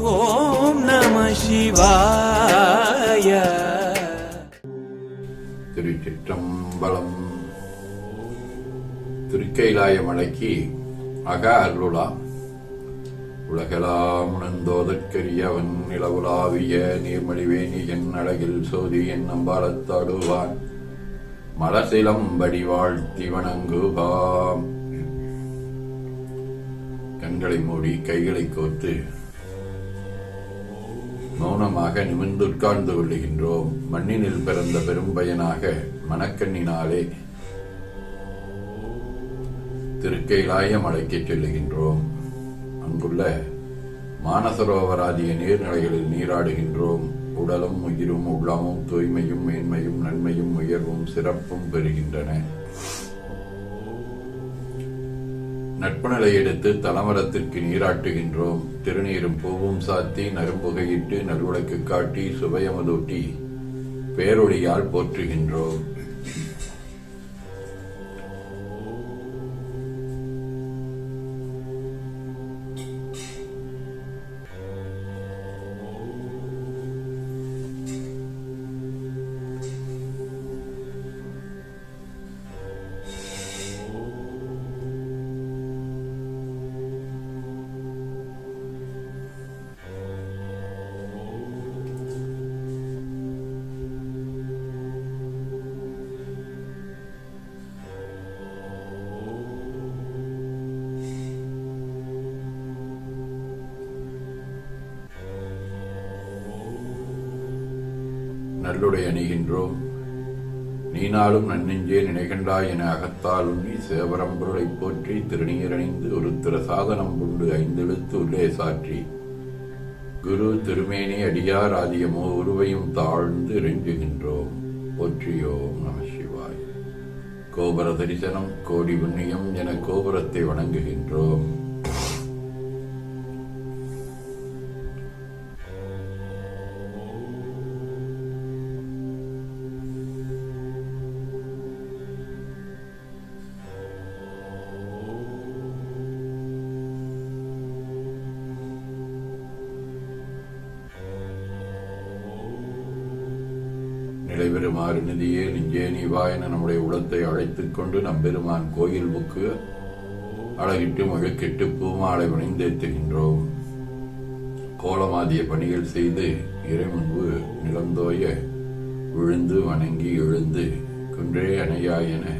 ஓம் நம சிவாய. திருச்சிற்றம்பலம். திருக்கைலாய மலைக்கு அக அருளா உலகலாம் உணர்ந்தோதற்கரியவன் நிலவுலாவிய நீர்மொழிவேணி என் அழகில் சோதி என் நம்பாலத்தாடுவான் மலசிலம்படி வாழ்த்தி வணங்குவாம் கண்களை மூடி கைகளை கோர்த்து மௌனமாக நிமிர்ந்து உட்கார்ந்து கொள்ளுகின்றோம். மண்ணினில் பிறந்த பெரும் பயனாக மனக்கண்ணினாலே திருக்கைலாய அழைக்கச் செல்லுகின்றோம். அங்குள்ள மானசரோவராதிய நீர்நிலைகளில் நீராடுகின்றோம். உடலும் உயிரும் உள்ளமும் தூய்மையும் மேன்மையும் நன்மையும் உயர்வும் சிறப்பும் பெறுகின்றன. நட்புநிலை எடுத்து தலமரத்திற்கு நீராட்டுகின்றோம். திருநீரும் பூவும் சாத்தி நரும்புகையிட்டு நல்விளக்கு காட்டி சுவையமதூட்டி பேரொழியால் போற்றுகின்றோம். நல்லுடை அணிகின்றோம் நீனாலும் நன்னெஞ்சே நினைகண்டாய் என அகத்தால் உண்ணி சேவரம்பொருளைப் போற்றி திருநீரணிந்து ஒரு திரசாதனம் சாதனம் ஐந்தெழுத்து உள்ளே சாற்றி. குரு திருமேனி அடியார் ஆதியமோ உருவையும் தாழ்ந்து இறைஞ்சுகின்றோம் போற்றியோம் நம சிவாய். கோபுர தரிசனம் கோடி புண்ணியம் என கோபுரத்தை வணங்குகின்றோம். நிலைபெறுமாறு நிதியே நெஞ்சே நீவா என நம்முடைய உளத்தை அழைத்துக் கொண்டு நம்பெருமான் கோயில் புக்கு அழகிட்டு மழுக்கிட்டு பூமாலை வணிந்தேத்துகின்றோம் கோலமாதிய பணிகள் செய்து இறைமுன்பு நிலந்தோய விழுந்து வணங்கி எழுந்து குன்றே அணையா என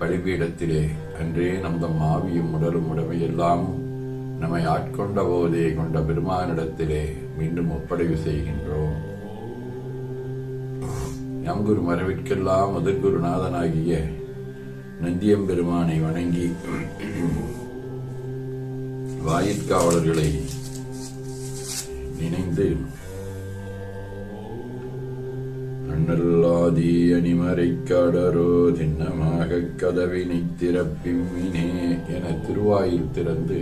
பலிபீடத்திலே அன்றே நம் ஆவியும் உடலும் உடமையெல்லாம் நம்மை ஆட்கொண்ட போதே கொண்ட பெருமானிடத்திலே மீண்டும் ஒப்படைவு செய்கின்றோம். நம்குரு மரவிற்கெல்லாம் முதற்குருநாதனாகிய நந்தியம்பெருமானை வணங்கி வாயிற்காவலர்களை நினைந்து அண்ணல்லாதி அணிமறை கடரோ திண்ணமாக கதவினை திறப்பிம்மினே என திருவாயில் திறந்து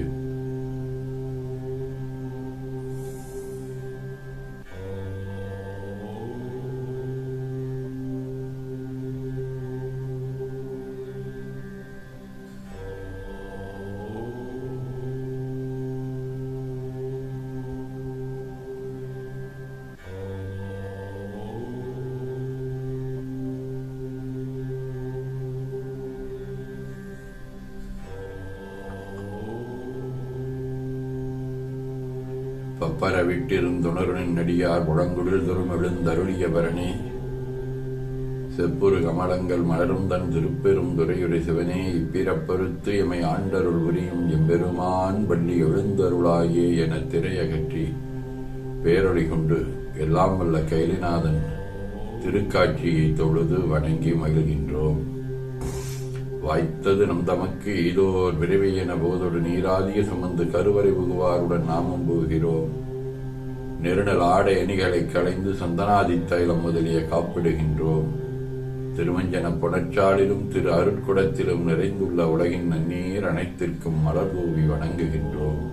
பப்பர நடிகார் முழங்குடில் தொரும் எழுந்தருளிய பரணி. செப்புரு கமலங்கள் மலரும் தன் திருப்பெரும் துறையுரை சிவனே. இப்பிறப்பருத்து எமை ஆண்டருள் உரியும் எம்பெருமான் பள்ளி எழுந்தருளாயே என திரையகற்றி பேரொழி கொண்டு எல்லாம் வல்ல கைலிநாதன் திருக்காட்சியை தொழுது வணங்கி மகிழ்கின்றோம். வாய்த்தது நம் தமக்கு ஏதோ விரைவை என போதோடு நீராதிய சுமந்து கருவறை புகுவாருடன் நாமும் போகிறோம். நெருடல் ஆடை அணிகளை களைந்து சந்தனாதி தைலம் முதலிய காப்பிடுகின்றோம். திருமஞ்சன புணச்சாலிலும் திரு அருட்குடத்திலும் நிறைந்துள்ள உலகின் நன்னீர் அனைத்திற்கும் மலர் தூவி வணங்குகின்றோம்.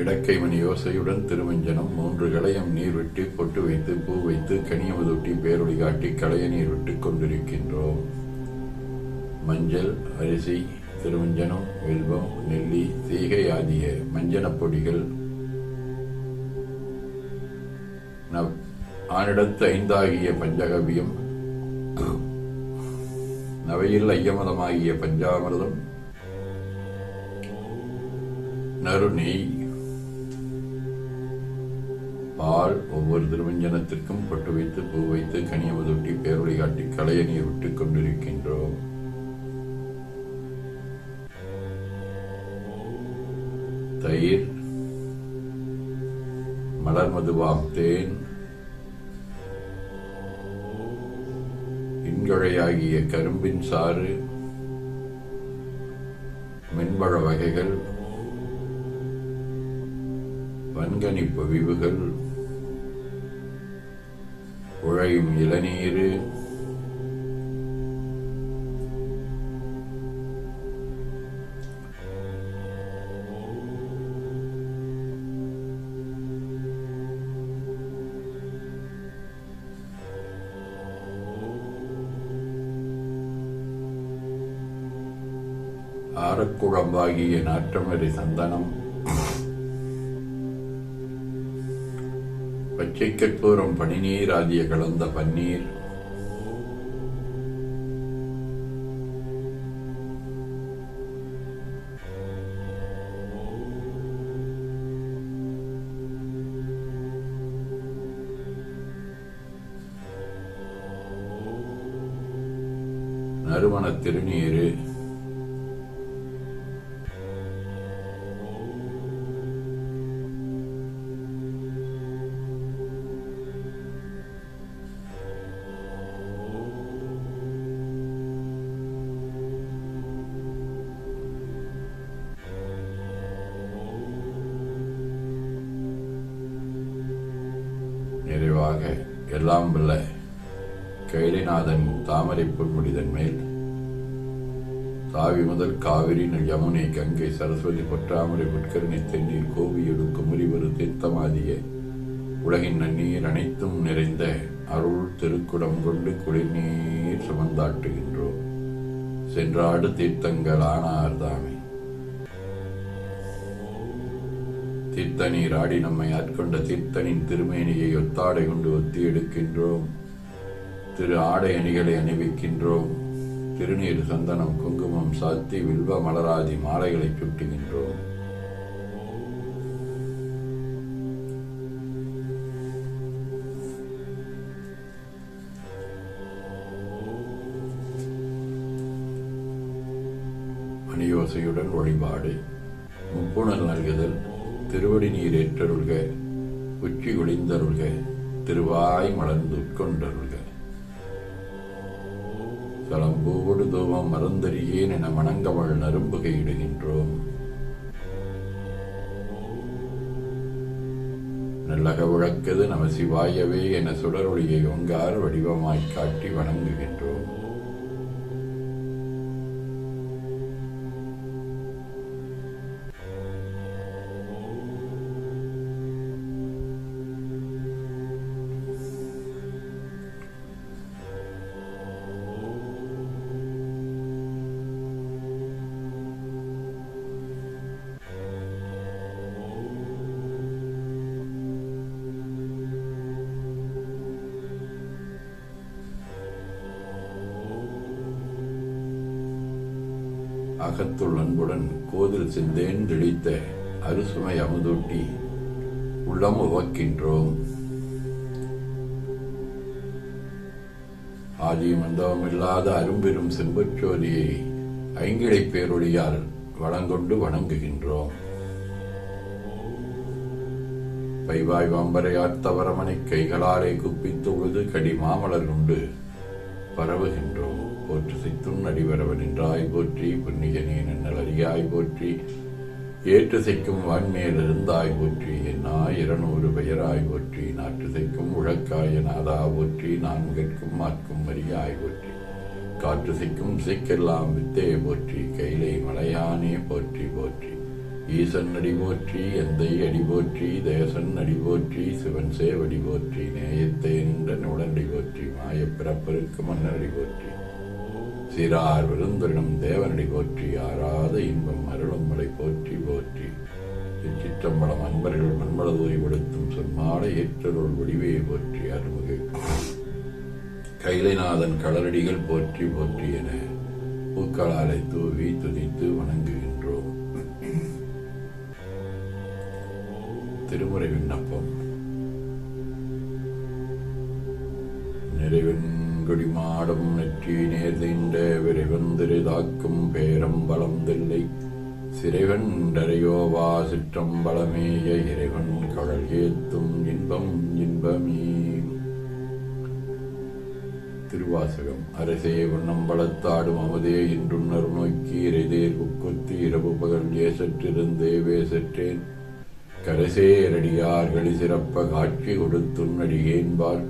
இடக்கை மணி யோசையுடன் திருமஞ்சனம் மூன்று களையம் நீர் விட்டு பொட்டு வைத்து பூ வைத்து கனியமதொட்டி பேரொளி காட்டி களைய நீர் விட்டு கொண்டிருக்கின்றோம். மஞ்சள் அரிசி திருமஞ்சனம் வில்வம் நெல்லி தீகை ஆகிய மஞ்சனப் பொடிகள் ஆனிடத்து ஐந்தாகிய பஞ்சகவியம் நவையில் ஐயமதமாகிய பஞ்சாமிரதம் நறுநெய் பால் ஒவ்வொரு திருமஞ்சனத்திற்கும் பொட்டு வைத்து பூ வைத்து கனியமதொட்டி பேரொளி காட்டி கலையணியை விட்டுக் கொண்டிருக்கின்றோம். தயிர் மலர் மதுவாம் தேன் இன்கழையாகிய கரும்பின் சாறு மென்பழ வகைகள் வன்கணிப்பு பொவிவுகள் உழையும் இளநீர் ஆரக்குழம்பாகிய நாற்றமரி சந்தனம். பச்சை கற்பூரம் பனிநீர் ஆகிய கலந்த பன்னீர். நறுமண திருநீரு எல்லாம் வல்ல கைலிநாதன் தாமரை பொன்முடிதன் மேல். தாவி முதல் காவிரி நல் யமுனை கங்கை சரஸ்வதி பொற்றாமரை புட்கரணை தென்னீர் கோவி எடுக்கும் முறிவரு தீர்த்தமாதிய உலகின் நன்னீர் அனைத்தும் நிறைந்த அருள் திருக்குடம் கொண்டு குளிர்நீர் சுமந்தாட்டுகின்றோம். சென்றாடு தீர்த்தங்கள் ஆனார் தாமே. தீர்த்தநீர் ஆடி நம்மை ஆட்கொண்ட தீர்த்தனின் திருமேனியை ஒத்தாடை கொண்டு ஒத்தி எடுக்கின்றோம் திரு ஆடை அணிகளை அணிவிக்கின்றோம். திருநீர் சந்தனம் குங்குமம் சாத்தி வில்வ மலராதி மாலைகளை சுட்டுகின்றோம். மணியோசையுடன் வழிபாடு. முப்புணர் நல்குதல். திருவடி நீர் ஏற்றருள்க உச்சி ஒளிந்தருள்க திருவாய் மலர்ந்து உட்கொண்டருள்க சலம்பூவோடு தூவம் மறந்தறியேன் என மணங்கவள் நரும்புகையிடுகின்றோம் நல்லக விளக்கது நம சிவாயவே என சுடரொளியை ஒங்கார் வடிவமாய்க் காட்டி வணங்குகின்றோம். அகத்துள் அன்புடன் கோதில் சிந்தேன் தெளித்த அறுசுமை அமுதூட்டி உள்ளம் உவக்கின்றோம். ஆதியும் அந்தவம் இல்லாத அரும்பெரும் செம்பச்சோதியை ஐங்கிழை பேரொழியால் வளங்கொண்டு வணங்குகின்றோம். பைவாய் வம்பரையார்த்தவரமனை கைகளாலே குப்பித்து உழுது கடி மாமலர் கொண்டு பரவுகின்றோம். போற்று சித்தும் அடிவரவன் என்றாய் போற்றி புண்ணியனே நன்னல் போற்றி. ஏற்று செய்க்கும் வான்மேல் இருந்தாய் போற்றி என்னா இருநூறு பெயராய் போற்றி. நாற்று செய்க்கும் உழக்காய நாதா போற்றி நான் கற்கும் மாற்கும் மரியாய் போற்றி. காற்று செய்க்கும் சிக்கெல்லாம் வித்தே போற்றி கைலை மலையானே போற்றி போற்றி. ஈசன் அடி போற்றி எந்தை அடி போற்றி தேசன் அடி போற்றி சிவன் சேவடி போற்றி நேயத்தை நின்ற நுடனடி போற்றி மாயப் பிறப்பருக்கு மன்னர் அடி போற்றி. சிறார் விருந்தரிடம் தேவனடி போற்றி ஆறாத இன்பம் அருளும் மலை போற்றி போற்றி. இச்சிற்றம்பலம் அன்பர்கள் மண்மளதோய் விடுத்தும் சொன்மாட ஏற்றருள் வடிவையை போற்றி அருள்மிகு. கைலைநாதன் களரடிகள் போற்றி போற்றி என பூக்களாலை தூவி துதித்து வணங்குகின்றோம். திருமுறை விண்ணப்பம். நிறைவின் கொடிமாடம் நெற்றி நேர்ந்த விரைவந்திரிதாக்கும் பேரம் பலம் தில்லை. சிறைவன்றரையோவா சிற்றம்பலமேய இறைவன் கடல் ஏத்தும் இன்பம் இன்பமே. திருவாசகம் அரசே வண்ணம்பலத்தாடும் அமுதே இன்றுணர் நோக்கி இறைதேர் குக்குத்தி இரவு பகல் ஏசற்றிருந்தே வேசற்றேன் கரசேரடியார்களி சிறப்ப காட்சி கொடுத்துன்னடியேன்பால்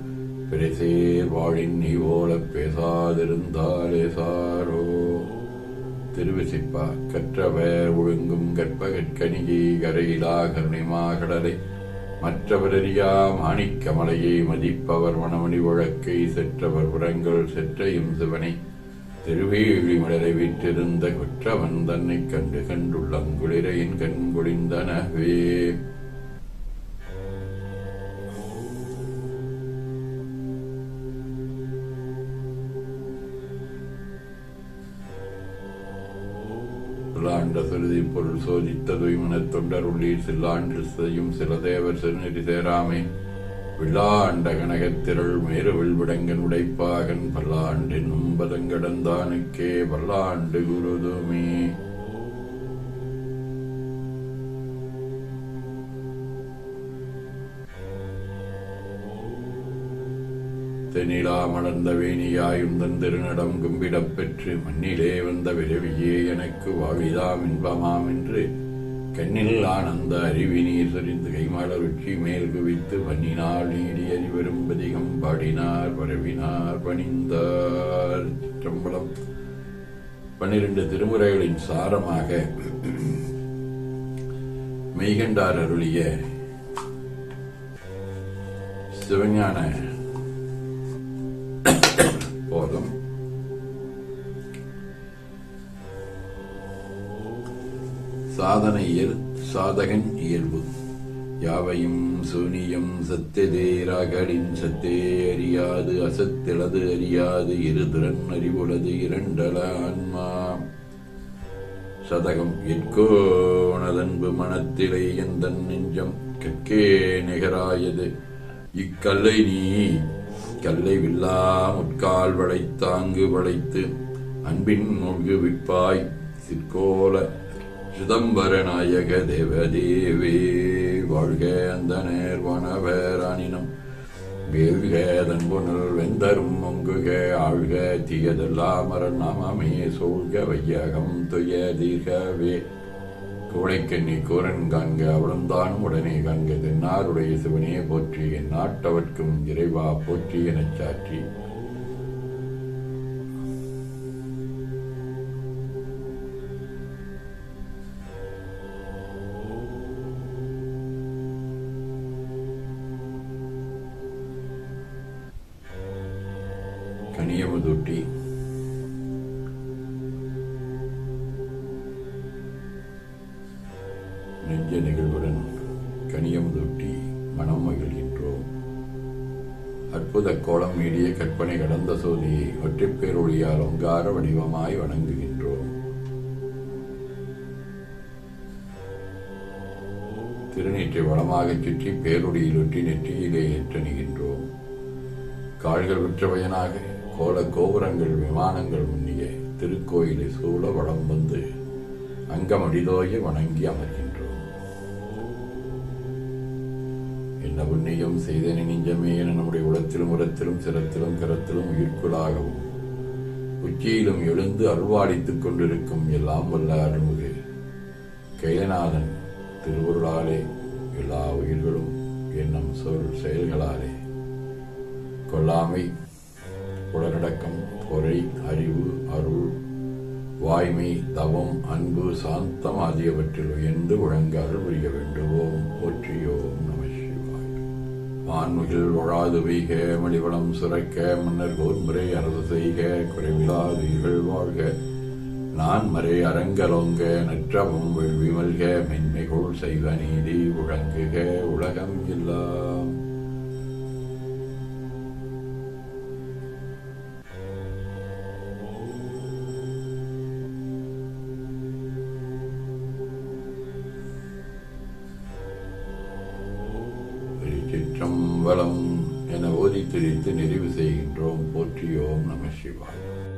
பிரிசே வாழின் நீ போலப் பேசாதிருந்தாலே சாரோ. திருவிசிப்பா கற்றவர் ஒழுங்கும் கற்பகற்கனிகை கரையிலா கருணிமா கடலை. மற்றவரறியா மாணிக்கமலையை மதிப்பவர் மணமணி வழக்கை செற்றவர் புறங்கள் செற்றையும் சிவனை. திருவேழி மலரை விற்றிருந்த குற்றவன் தன்னை கண்டு கண்டுள்ளங்குளிரையின் கண் குடிந்தனவே ஆண்ட சிறுதி பொருள் சோதித்த துய்மனத் தொண்டர் உள்ளீர் சில்லாண்டு செய்யும் சில தேவர் சிறுநெறி சேராமே. விழாண்ட கனகத்திரள் மேருவில் வில்விடங்கன் உடைப்பாகன் பல்லாண்டினும் பதங்கடந்தானுக்கே பல்லாண்டு குருதுமே. நிலா மலர்ந்த வேணியாயுந்தன் திருநடம் கும்பிடப் பெற்று மண்ணிலே வந்த விரவியே எனக்கு வாழிதாம் இன்பமாம் என்று கண்ணில் ஆனந்த அறிவி நீர் சொரிந்து கைமலர் உச்சி மேல் குவித்து பண்ணினால் நீடி அறிவரும் பதிகம் பாடினார் பரவினார் பணிந்தார். சம்பளம் பன்னிரண்டு திருமுறைகளின் சாரமாக மெய்கண்டார் அருளிய சிவஞான சாதனையில் சாதகன் இயல்பு. யாவையும் சூனியம் சத்தியதேராகடின் சத்தே அறியாது அசத்திலது அறியாது இருதிறன் அறிவுளது இரண்டல ஆன்மா. சதகம் எற்கோனதன்பு மனத்திலே எந்தன் நெஞ்சம் கற்கே நிகராயது. இக்கல்லை நீ கல்லை வில்லா முட்கால் வளைத்தாங்கு வளைத்து அன்பின் மூழ்கு விற்பாய் சிற்கோல சிதம்பர நாயக தேவதேவே வாழ்க அந்த நேர்வனவரானினம். வேள்க தன்புணல் வெந்தரும் மொங்குக ஆழ்க தீயதெல்லாமர நாமமே சூழ்க வையகம் துய தீர்கவே கோடைக்கண்ணி கூரன் காண்க அவளும்தான் உடனே காண்க தென்னாருடைய சிவனே போற்றி என் நாட்டவர்க்கும் இறைவா போற்றி எனச் சாற்றி. கனியமுதூட்டி நெஞ்ச நிகழ்வுடன் கனியமுதூட்டி மனம் மகிழ்கின்றோம். அற்புத கோலம் மீடிய கற்பனை கடந்த சோதியை ஒற்றைப்பேரொழியால் ஒங்கார வடிவமாய் வணங்குகின்றோம். திருநீற்றை வளமாகச் சுற்றி பேரொடியில் ஒற்றி நெற்றியிலே ஏற்றணுகின்றோம். கால்கள் உற்றவையனாக கோல கோபுரங்கள் விமானங்கள் முன்னிய திருக்கோயிலை சூழ வளம் வந்து அங்கமடிதோய வணங்கி அமர்கின்றோம். என்ன புண்ணியம் செய்தனி நெஞ்சமே என நம்முடைய உளத்திலும் உரத்திலும் சிரத்திலும் கரத்திலும் உயிர்க்குள்ளாகவும் உச்சியிலும் எழுந்து அருள்வாடித்துக் கொண்டிருக்கும் எல்லாம் வல்ல அருள்மிகு கைலநாதன் திருவருளாலே எல்லா உயிர்களும் எண்ணம் சொல் செயல்களாலே. கொல்லாமை உடனடக்கம் பொறை அறிவு அருள் வாய்மை தவம் அன்பு சாந்தம் ஆகியவற்றில் உயர்ந்து ஒழுங்கால் புரிய வேண்டுவோம் போற்றியோம் நம சிவாய். வான்முகில் ஒழாது வைக மணிவளம் சுரக்க மன்னர் கோர்முறை அரசு செய்க குறைவிலாதீர்கள் வாழ்க. நான் மறை அரங்கலோங்க நற்றவும் விமல்க மென்மைகுள் மென்மைகோள் செய்வ நீதி உழங்குக உலகம் எல்லாம். திருச்சிற்றம்பலம்